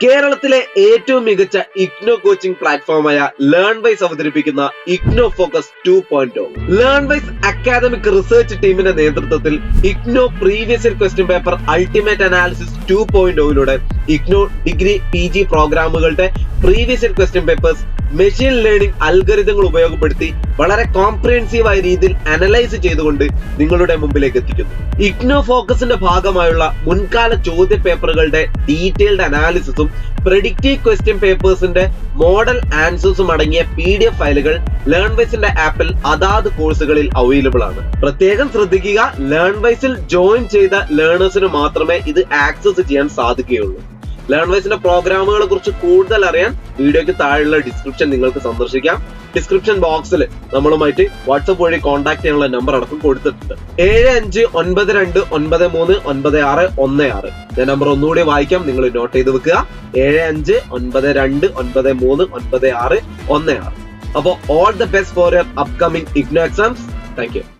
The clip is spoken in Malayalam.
കേരളത്തിലെ ഏറ്റവും മികച്ച ഇഗ്നോ കോച്ചിംഗ് പ്ലാറ്റ്ഫോമായ ലേൺ വൈസ് അവതരിപ്പിക്കുന്ന IGNOU focus two point. Learn Wise academic research ടീമിന്റെ നേതൃത്വത്തിൽ IGNOU previous year question paper ultimate analysis two point ഒയിലൂടെ IGNOU degree P G പ്രോഗ്രാമുകളുടെ previous year question papers machine learning അൽഗരിതങ്ങൾ ഉപയോഗപ്പെടുത്തി വളരെ കോംപ്രിഹെൻസീവ് ആയ രീതിയിൽ അനലൈസ് ചെയ്തുകൊണ്ട് നിങ്ങളുടെ മുമ്പിലേക്ക് എത്തിക്കുന്നു. ഇഗ്നോ ഫോക്കസിന്റെ ഭാഗമായുള്ള മുൻകാല ചോദ്യ പേപ്പറുകളുടെ ഡീറ്റെയിൽഡ് അനാലിസിസും പ്രെഡിക്റ്റീവ് ക്വസ്റ്റ്യൻ പേപ്പേഴ്സിന്റെ മോഡൽ ആൻസേഴ്സും അടങ്ങിയ പി ഡി എഫ് ഫയലുകൾ ലേൺവൈസിന്റെ ആപ്പിൽ അതാത് കോഴ്സുകളിൽ അവൈലബിൾ ആണ്. പ്രത്യേകം ശ്രദ്ധിക്കുക ലേൺവൈസിൽ ജോയിൻ ചെയ്ത ലേണേഴ്സിന് മാത്രമേ ഇത് ആക്സസ് ചെയ്യാൻ സാധിക്കുകയുള്ളൂ. ലേൺ വൈസിന്റെ പ്രോഗ്രാമുകളെ കുറിച്ച് കൂടുതൽ അറിയാൻ വീഡിയോയ്ക്ക് താഴെയുള്ള ഡിസ്ക്രിപ്ഷൻ നിങ്ങൾക്ക് സന്ദർശിക്കാം. ഡിസ്ക്രിപ്ഷൻ ബോക്സിൽ നമ്മളുമായിട്ട് വാട്സപ്പ് വഴി കോൺടാക്ട് ചെയ്യാനുള്ള നമ്പർ അടക്കം കൊടുത്തിട്ടുണ്ട്. ഏഴ് അഞ്ച് ഒൻപത് രണ്ട് ഒൻപത് മൂന്ന് ഒൻപത് ആറ് ഒന്ന് ആറ്. ഞാൻ നമ്പർ ഒന്നുകൂടി വായിക്കാം നിങ്ങൾ നോട്ട് ചെയ്ത് വെക്കുക. ഏഴ് അഞ്ച് ഒൻപത് രണ്ട് ഒൻപത് മൂന്ന് ഒൻപത് ആറ് ഒന്ന് ആറ്. അപ്പോൾ all the best for your upcoming IGNOU exams thank you